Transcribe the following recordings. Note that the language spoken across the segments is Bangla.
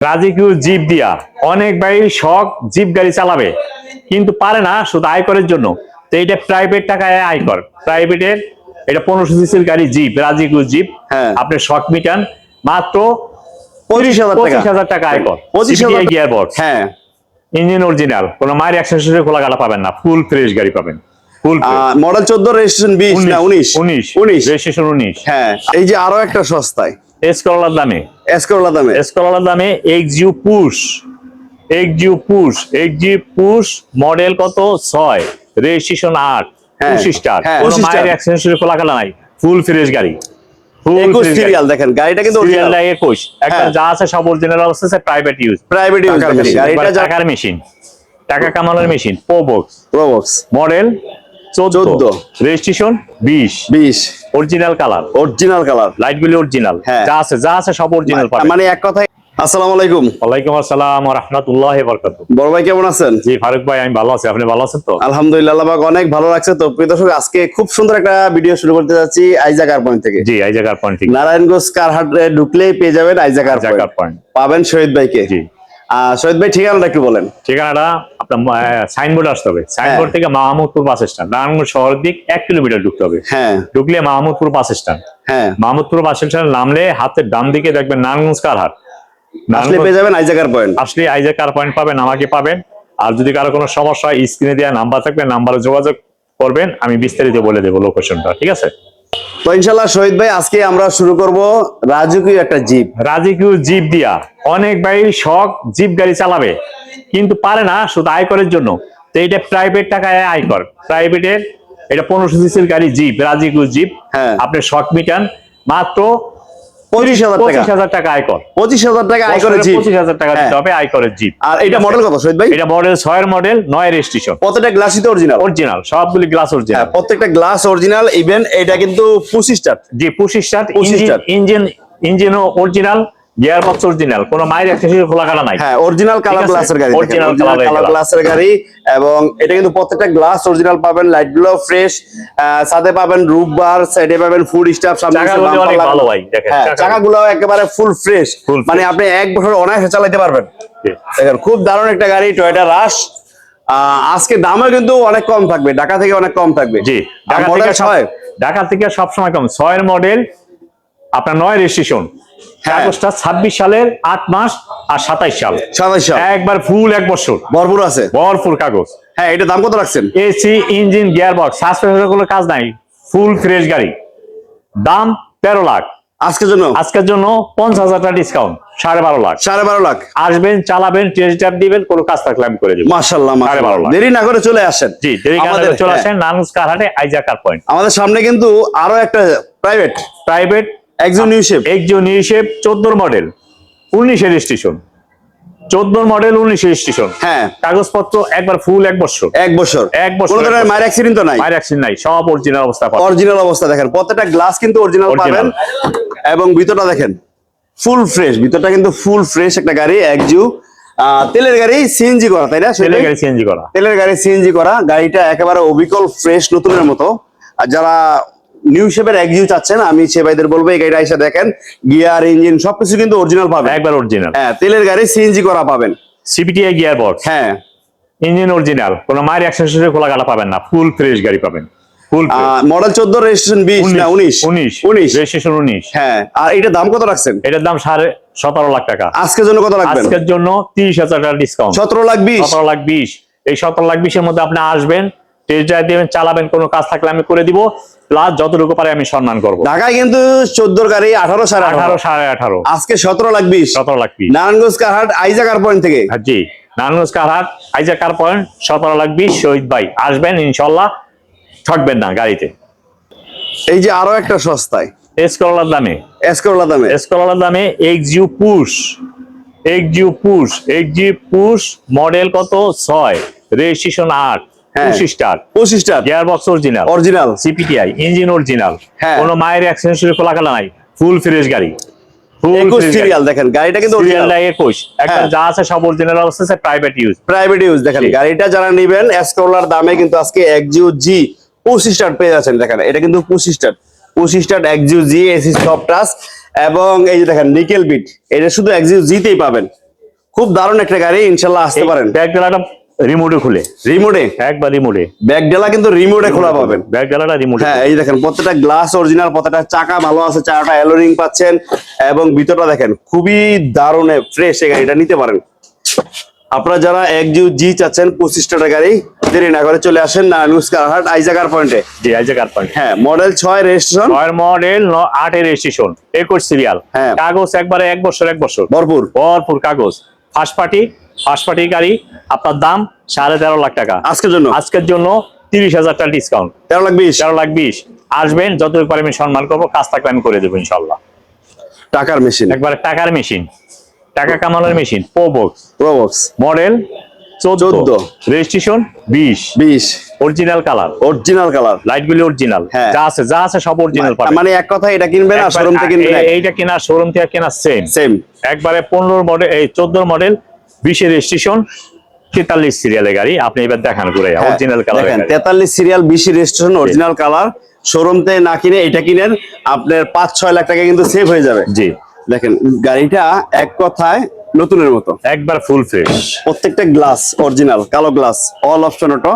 রাজিকিউ জিপ দিয়া। অনেক ভাই শখ জিপ গাড়ি চালাবে কিন্তু পারে না শুধু আয়করের জন্য। তো এটা প্রাইভেট টাকায় আয়কর। প্রাইভেটের এটা পনেরোশো সিসির গাড়ি জিপ রাজিকিউ জিপ। হ্যাঁ। আপনি শখ মিটান মাত্র পঁচিশ হাজার টাকা। আয়কর। পঁচিশ হাজার গিয়ার বক্স হ্যাঁ। ইঞ্জিন অরিজিনাল কোনো মায়ের অ্যাক্সেসরি খোলা কাটা পাবেন না ফুল ফ্রেশ গাড়ি পাবেন। ফুল মডেল চোদ্দ রেজিস্ট্রেশন বিশ না উনিশ। উনিশ? উনিশ। রেজিস্ট্রেশন উনিশ। হ্যাঁ এই যে আরও একটা সস্তায়। এসকলার দামে? এসকোলা দামে। এসকলার দামে এক্সিউ পুশ এক্সিউ পুশ এক্সিউ পুশ মডেল কত? ছয়। রেজিস্ট্রেশন আট। হ্যাঁ, পঁচিশ স্টার হ্যাঁ, কোনো 25 মায়ের অ্যাক্সেসরি খোলা নাই। ফুল ফ্রেশ গাড়ি। ফুল একুশ সিরিয়াল দেখেন গাড়িটা কিন্তু সিরিয়াল একুশ। একটা হ্যাঁ। যা আছে সব অরিজিনাল অবস্থা আছে private use private use machine গাড়িটা যা টাকার মেশিন টাকা কামানোর মেশিন প্রোবক্স প্রবক্স মডেল চোদ্দ। 14 রেজিস্ট্রেশন বিশ। বিশ। Original colour original colour light গুলি অরিজিনাল। যা আছে যা আছে সব অরিজিনাল মানে এক কথায় আসসালামু আলাইকুম। ওয়ালাইকুম আসসালাম ওয়া রাহমাতুল্লাহি ওয়া বারাকাতুহু। বড় ভাই কেমন আছেন? জি ফারুক ভাই আমি ভালো আছি। আপনি ভালো আছেন তো? আলহামদুলিল্লাহ আল্লাহ পাক অনেক ভালো লাগছে তো। প্রিয় দর্শক আজকে খুব সুন্দর একটা ভিডিও শুরু করতে যাচ্ছি আইজা কার পয়েন্ট থেকে। জি এই জায়গার পয়েন্ট ঠিক নারায়ণগঞ্জ কার হাটে ঢুকলেই পেয়ে যাবেন আইজা কার পয়েন্ট পয়েন্ট পাবেন শহীদ ভাইকে। জি। আহ, শহীদ ভাই ঠিকানাটা একটু বলেন। ঠিকানাটা আপনার সাইনবোর্ড আসতে হবে। সাইনবোর্ড থেকে মাহমুদপুর বাস স্ট্যান্ড নারায়ণগঞ্জ শহরের দিক এক কিলোমিটার ঢুকতে হবে। হ্যাঁ। ঢুকলে মাহমুদপুর বাস স্ট্যান্ড হ্যাঁ। মাহমুদপুর বাস স্ট্যান্ড নামলে হাতের ডান দিকে দেখবেন নারায়ণগঞ্জ কারহাট আসলে পেয়ে যাবেন পয়েন্ট আসলে পয়েন্ট পাবেন আমাকে পাবেন। আর যদি কারও কোনো সমস্যা হয় স্ক্রিনে দেওয়া নাম্বার থাকবে নাম্বারে যোগাযোগ করবেন আমি বিস্তারিত বলে দেবো লোকেশনটা ঠিক আছে? তো ইনশাল্লাহ শহীদ ভাই আজকে আমরা শুরু করব রাজকীয় একটা জিপ রাজকীয় জিপ দিয়া। অনেক ভাই শখ জিপ গাড়ি চালাবে কিন্তু পারে না শুধু আয়করের জন্য। তো এটা প্রাইভেট টাকায় আয়কর প্রাইভেটের এটা পনেরোশো সিসির গাড়ি জিপ রাজকীয় জিপ হ্যাঁ। আপনি শখ মিটান। মাত্র পঁচিশ হাজার টাকা। পঁচিশ হাজার টাকা আয়কর। পঁচিশ হাজার টাকা আয় করে জিপ। পঁচিশ হাজার টাকা দিতে হ্যাঁ। হবে আয়করের জিপ। আর এটা মডেল কত শহীদ ভাই? এটা মডেল ছয়ের মডেল নয় রেজিস্ট্রেশন প্রত্যেকটা গ্লাসই তো অরিজিনাল অরিজিনাল সবগুলি গ্লাস হ্যাঁ অরিজিনাল প্রত্যেকটা গ্লাস অরিজিনাল ইভেন এটা কিন্তু পঁচিশ স্টার্ট জি পঁচিশ স্টার ইঞ্জিন ইঞ্জিনও অরিজিনাল অরিজিনাল কোনো মায়ের অ্যাক্সেসরি খোলা কাটা নাই। হ্যাঁ অরিজিনাল কালার গ্লাসের গাড়ি অরিজিনাল কালার গ্লাসের গাড়ি এবং এটা কিন্তু প্রত্যেকটা গ্লাস অরিজিনাল পাবেন লাইটগুলো ফ্রেশ সাথে পাবেন রুফ বার সাইডে পাবেন ফুড স্টাফ সামনে ভালো ভাই, দেখেন, হ্যাঁ, চাকাগুলো। একেবারে ফুল ফ্রেশ মানে আপনি এক বছর অনায়াসে চালাতে পারবেন। দেখেন খুব দারুণ একটা গাড়ি টয়োটা রাশ আজকে দামও কিন্তু অনেক কম থাকবে ঢাকা থেকে অনেক কম থাকবে। জি ঢাকা থেকে ঢাকা থেকে সবসময় কম। ছয়ের মডেল আপনার নয় রেজিস্ট্রেশন হ্যাঁ। কাগজটা ছাব্বিশ সালের আট মাস আর সাতাইশ সাল। সাতাইশশো একবার ফুল এক বছর। ভরপুর আছে? ভরপুর কাগজ। হ্যাঁ এটা দাম কত রাখছেন? এসি ইঞ্জিন গিয়ার বক্স কোনো কাজ নাই। ফুল ফ্রেশ গাড়ি। দাম তেরো লাখ। আজকের জন্য? আজকের জন্য পঞ্চাশ হাজার টাকা ডিসকাউন্ট সাড়ে বারো লাখ। সাড়ে বারো লাখ। আসবেন চালাবেন টেস্ট দিবেন কোনো কাজ থাকলে আমি করে দেবো। সাড়ে বারো লাখ। দেরি না করে চলে আসেন। জি দেরি আমাদের চলে হ্যাঁ, আসেন নানুস কারহাটে পয়েন্ট আমাদের সামনে কিন্তু আরও একটা প্রাইভেট প্রাইভেট একজন নিউ শেপ একজন হিসেব চোদ্দোর মডেল স্টেশন চোদ্দোর মডেল উনিশের স্টেশন হ্যাঁ। কাগজপত্র একবার ফুল এক বছর। এক বছর। এক বছর, কোনো এক ধরনের মায়ের অ্যাক্সিডেন্ট তো নাই? মায়ের অ্যাক্সিডেন্ট নাই সব অরিজিনাল অবস্থা পাবেন। অরিজিনাল অবস্থা দেখেন প্রত্যেকটা গ্লাস কিন্তু অরিজিনাল। পাবেন। এবং ভিতরটা দেখেন ফুল ফ্রেশ ভিতরটা কিন্তু ফুল ফ্রেশ একটা গাড়ি একজু তেলের গাড়ি সিএনজি করা তাই না? তেলের গাড়ি চেঞ্জ করা। তেলের গাড়ি সিএনজি করা গাড়িটা একেবারে অবিকল ফ্রেশ নতুনের মতো। আর যারা নিউ শেপের একজিউ চাচ্ছেন আমি সে ভাইদের বলব এই গাড়িটা এসে দেখেন গিয়ার ইঞ্জিন সবকিছু কিন্তু অরিজিনাল পাবেন। একবার অরিজিনাল হ্যাঁ তেলের গাড়ি সিএনজি করা পাবেন। সিপিটিআই গিয়ার বক্স হ্যাঁ। ইঞ্জিন অরিজিনাল কোনো মায়ের অ্যাক্সেসরি খোলা কাটা পাবেন না ফুল ফ্রেশ গাড়ি পাবেন। ফুল মডেল চোদ্দ রেজিস্ট্রেশন বিশ না উনিশ উনিশ? উনিশ। রেজিস্ট্রেশন উনিশ। হ্যাঁ আর এটার দাম কত রাখছেন? এটার দাম সাড়ে সতেরো লাখ টাকা। আজকের জন্য কত রাখবেন? আজকের জন্য তিরিশ হাজার টাকা ডিসকাউন্ট সতেরো লাখ বিশ। সতেরো লাখ বিশ। এই সতেরো লাখ বিশের মধ্যে আপনি আসবেন টেস্ট ড্রাইভ দিবেন চালাবেন কোনো কাজ থাকলে আমি করে দিব। প্লাস যতটুকু পারে আমি সম্মান করব। ঢাকায় কিন্তু চোদ্দোর গাড়ি আঠারো সাড়ে আঠারো। সাড়ে আঠারো। আজকে সতেরো লাখ বিশ। সতেরো লাখ বিশ। নারায়ণগঞ্জ কারহাট আইজা কার পয়েন্ট থেকে। হ্যাঁ, জি। নারায়ণগঞ্জ কারহাট আইজা কার পয়েন্ট সতেরো লাখ বিশ শহীদ ভাই। আসবেন ইনশাল্লাহ। ঠকবেন না গাড়িতে। এই যে আরও একটা সস্তায়। এসকলার দামে। এসকোলা দামে। এসকলার দামে এক্সিউ পুশ এক্সিউ পুশ এক্সিউ পুশ মডেল কত? ছয়। রেজিস্ট্রেশন আট। পঁচিশ স্টার পঁচিশটা gear original original CPTI engine original. কোনো মায়ের অ্যাক্সেসরি খোলা নাই। ফুল ফ্রেশ গাড়ি। একুশ সিরিয়াল দেখেন গাড়িটা কিন্তু একুশ। একটা। যা আছে সব অরিজিনাল অবস্থা প্রাইভেট ইউজ প্রাইভেট ইউজ দেখেন গাড়িটা যারা নিবেন এসকোলার দামে কিন্তু আজকে একজিও জি পঁচিশ স্টার পেয়ে যাচ্ছেন দেখেন এটা কিন্তু পঁচিশ স্টার পঁচিশ Axio G AC soft touch এবং এই যে দেখেন নিকেল বিট এটা শুধু একজিও জিতেই পাবেন। খুব দারুণ একটা গাড়ি ইনশাল্লাহ আসতে পারেন। ব্যাগ রিমোটে খুলে। রিমোটে একবার রিমোটে ব্যাগ ডেলা কিন্তু রিমোটে খোলা পাবেন। ব্যাগ ডালাটা রিমোটে হ্যাঁ এই দেখেন প্রত্যেকটা গ্লাস অরিজিনাল প্রত্যেকটা চাকা ভালো আছে চাকাটা অ্যালোরিং পাচ্ছেন এবং ভিতরটা দেখেন খুবই দারুণ ফ্রেশ এই গাড়িটা নিতে পারেন। আপনারা যারা এক জিউ জি চাচ্ছেন পঁচিশ টাকা গাড়ি দেরি না করে চলে আসেন না নুসকার হাট আইজাগার পয়েন্টে জি আইজে কার পানি হ্যাঁ মডেল ছয় রেজিস্ট্রেশন ছয়ের মডেল আটের রেজিস্ট্রেশন একুশ সিরিয়াল হ্যাঁ। কাগজ একবারে এক বছর এক বছর। ভরপুর। ভরপুর কাগজ। ফার্স্ট পার্টি ফার্স্ট গাড়ি আপনার দাম সাড়ে তেরো লাখ টাকা। আজকের জন্য? আজকের জন্য তিরিশ হাজার টাকা ডিসকাউন্ট তেরো লাখ বিশ? তেরো লাখ বিশ। আসবেন যতটুকু পারে আমি সম্মান করব কাজ থাকলে আমি করে দেবো ইনশাল্লাহ। টাকার মেশিন একবারে টাকার মেশিন টাকা কামানোর মেশিন প্রোবক্স প্রোবক্স মডেল চোদ্দ। রেজিস্ট্রেশন বিশ। বিশ। Original colour original colour light গুলি অরিজিনাল। যা আছে যা আছে সব অরিজিনাল পাবেন। মানে এক কথা এটা কিনবেন আর শোরুম থেকে কিনবেন এইটা কেনা শোরুম থেকে কেনা সেম সেম একবারে পনেরো মডেল এই চোদ্দ মডেল বিশের রেজিস্ট্রেশন তেতাল্লিশ সিরিয়ালের গাড়ি আপনি এবার দেখান করে অরিজিনাল কালার তেতাল্লিশ সিরিয়াল বিশি রেজিস্ট্রেশন অরিজিনাল কালার শোরুম থেকে না কিনে এটা কিনেন আপনার পাঁচ ছয় লাখ টাকা কিন্তু সেভ হয়ে যাবে। জি। দেখেন গাড়িটা এক কথায় নতুনের মতো। একবার ফুল ফ্রেশ প্রত্যেকটা গ্লাস অরিজিনাল কালো গ্লাস অল অপশন অটো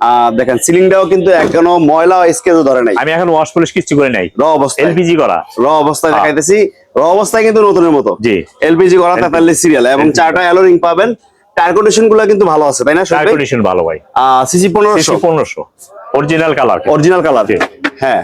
আর দেখেন সিলিংটাও কিন্তু এখনও ময়লা স্কেচও ধরে নাই। আমি এখন ওয়াশ পলিশ কিচ্ছু করে নাই। র অবস্থায়। এলপিজি করা। র অবস্থায়। দেখাইতেছি। র অবস্থায় কিন্তু নতুনের মতো। জি। এলপিজি করা তেতাল্লিশ সিরিয়াল এবং চারটা অ্যালোরিং পাবেন। টায়ার কন্ডিশনগুলো কিন্তু ভালো আছে তাই না টায়ার কন্ডিশন ভালো ভাই। সিসি পনেরোশো। পনেরোশো। Original colour original colour. হ্যাঁ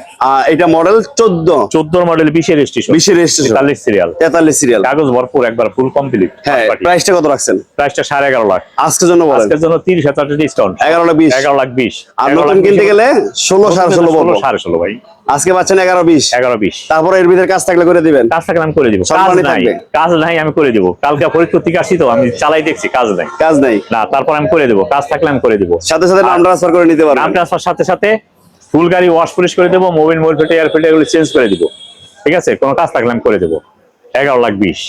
এটা মডেল চোদ্দ। চোদ্দ মডেল বিশের রেজিস্ট্রেশন বিশের রেজিস্ট্রেশন তেতাল্লিশ সিরিয়াল তেতাল্লিশ সিরিয়াল কাগজ ভরপুর একবার ফুল কমপ্লিট হ্যাঁ প্রাইসটা কত রাখছেন? প্রাইসটা সাড়ে এগারো লাখ। আজকের জন্য আজকের জন্য তিরিশ হাজার ডিসকাউন্ট এগারো লাখ বিশ। এগারো লাখ বিশ। আর নতুন কিনতে গেলে ষোলো সাড়ে ষোলো বলব। সাড়ে ষোলো ভাই। আজকে পাচ্ছেন এগারো বিশ। এগারো বিশ। তারপরে এর ভিতরে কাজ থাকলে করে দিবেন। কাজ থাকলে আমি করে দিব। কাজ নাই। কাজ নাই আমি করে দিব। কালকে ফরিদপুর থেকে আসি তো আমি চালাই দেখছি কাজ নাই। কাজ নাই। না তারপর আমি করে দিব। কাজ থাকলে আমি করে দিব। সাথে সাথে নাম ট্রান্সফার করে নিতে নাম পারবেন ট্রান্সফার সাথে সাথে ফুল গাড়ি ওয়াশ পলিশ করে দেবো Mobil Mobil filter air filter এগুলো চেঞ্জ করে দিব। ঠিক আছে? কোনো কাজ থাকলে আমি করে দেবো। এগারো লাখ বিশ।